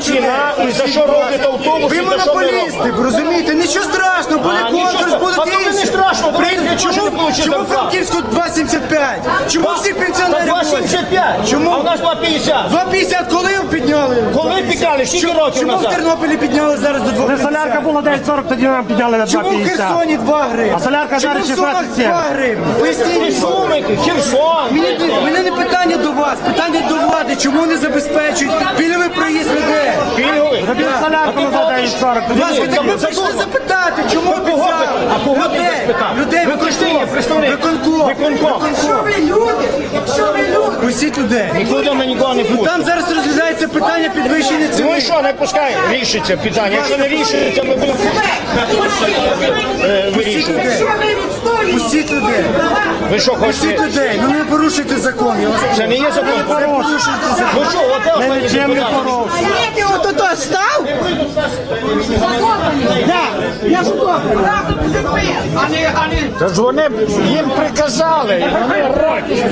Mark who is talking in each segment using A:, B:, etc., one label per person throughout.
A: ціна і за що робить автобус,
B: Ви
A: і за що ми
B: монополісти,
A: робимо.
B: ви розумієте? Нічого страшного, буде
A: А, нічого
B: конкурс,
A: страшного.
B: будуть
A: А то ви не
B: інші.
A: страшно,
B: При-
A: давайте, ж ви
B: Чому,
A: получите
B: чому
A: зарплату?
B: Франківську 2,75? Чому всіх
A: Та
B: пенсіонерів
A: 2,75, а
B: Чому?
A: у нас 2,50.
B: 2,50 коли ви підняли?
A: Коли підняли? Скільки
B: Чому-
A: років
B: Чому в
A: назад?
B: Тернополі підняли зараз до 2,50?
C: Солярка була 9,40, тоді нам підняли на
B: Чому в
C: 2,50.
B: Херсоні 2 гривні?
C: А солярка
B: Чому
C: зараз
B: в Сумах
C: 16,7?
B: 2 гривні?
A: Ви
B: Поясніть.
A: шумите, Херсон.
B: Мені, мене не питання до вас, питання Чому не забезпечують пільговий проїзд людей?
A: Пільговий.
C: Робили солярку на 9,40, тоді
B: Вас ви
A: Дивіться,
B: так ви
A: ви
B: прийшли запитати, чому обіцяли?
A: а кого ви
B: людей,
A: спитали?
B: людей, виконком,
A: Виконком.
B: виконком.
D: ви люди, якщо ви люди,
B: Пустіть людей.
A: Нікуди ми нікого не пустимо.
B: Там зараз розглядається питання підвищення
A: Ну і що, не пускай, рішиться питання. Якщо не рішиться, ми будемо е, вирішувати.
D: якщо ви
B: Пустіть людей.
A: Ви що
B: Пустіть
A: хочете?
B: людей. Ну не порушуйте закон. Я вас
A: Це не є закон. Оте
C: Ми нічим не поровся.
D: Знаєте, от ото став? Да, я ж не
A: Та ж вони їм приказали. вони раді.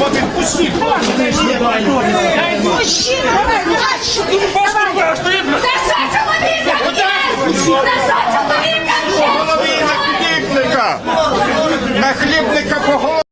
E: Отпусти, Мужчина, давай, дальше! Давай! До